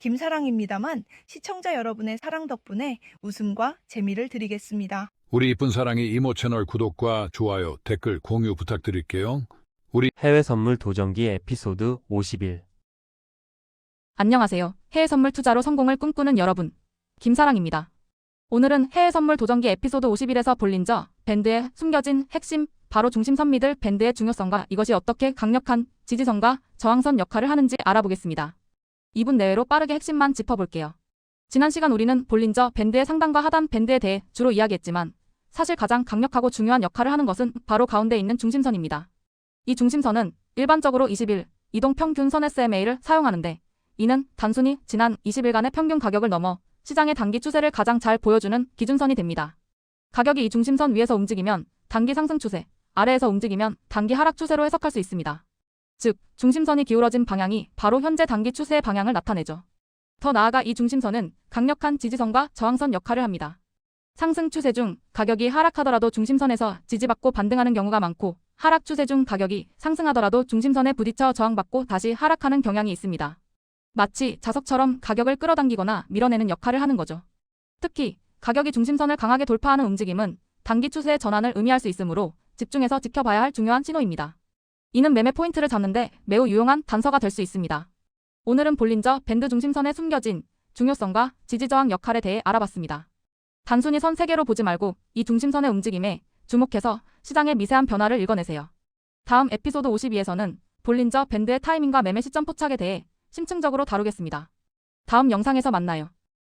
김사랑입니다만 시청자 여러분의 사랑 덕분에 웃음과 재미를 드리겠습니다. 우리 이쁜 사랑이 이모 채널 구독과 좋아요, 댓글, 공유 부탁드릴게요. 해외 선물 도전기 에피소드 51 안녕하세요. 해외 선물 투자로 성공을 꿈꾸는 여러분. 김사랑입니다. 오늘은 해외 선물 도전기 에피소드 51에서 볼린저 밴드의 숨겨진 핵심, 바로 중심선 미들 밴드의 중요성과 이것이 어떻게 강력한 지지선과 저항선 역할을 하는지 알아보겠습니다. 2분 내외로 빠르게 핵심만 짚어볼게요. 지난 시간 우리는 볼린저 밴드의 상단과 하단 밴드에 대해 주로 이야기했지만 사실 가장 강력하고 중요한 역할을 하는 것은 바로 가운데 있는 중심선입니다. 이 중심선은 일반적으로 20일 이동 평균선 SMA를 사용하는데 이는 단순히 지난 20일간의 평균 가격을 넘어 시장의 단기 추세를 가장 잘 보여주는 기준선이 됩니다. 가격이 이 중심선 위에서 움직이면 단기 상승 추세, 아래에서 움직이면 단기 하락 추세로 해석할 수 있습니다. 즉, 중심선이 기울어진 방향이 바로 현재 단기 추세의 방향을 나타내죠. 더 나아가 이 중심선은 강력한 지지선과 저항선 역할을 합니다. 상승 추세 중 가격이 하락하더라도 중심선에서 지지받고 반등하는 경우가 많고 하락 추세 중 가격이 상승하더라도 중심선에 부딪혀 저항받고 다시 하락하는 경향이 있습니다. 마치 자석처럼 가격을 끌어당기거나 밀어내는 역할을 하는 거죠. 특히 가격이 중심선을 강하게 돌파하는 움직임은 단기 추세의 전환을 의미할 수 있으므로 집중해서 지켜봐야 할 중요한 신호입니다. 이는 매매 포인트를 잡는데 매우 유용한 단서가 될 수 있습니다. 오늘은 볼린저 밴드 중심선에 숨겨진 중요성과 지지저항 역할에 대해 알아봤습니다. 단순히 선 3개로 보지 말고 이 중심선의 움직임에 주목해서 시장의 미세한 변화를 읽어내세요. 다음 에피소드 52에서는 볼린저 밴드의 타이밍과 매매 시점 포착에 대해 심층적으로 다루겠습니다. 다음 영상에서 만나요.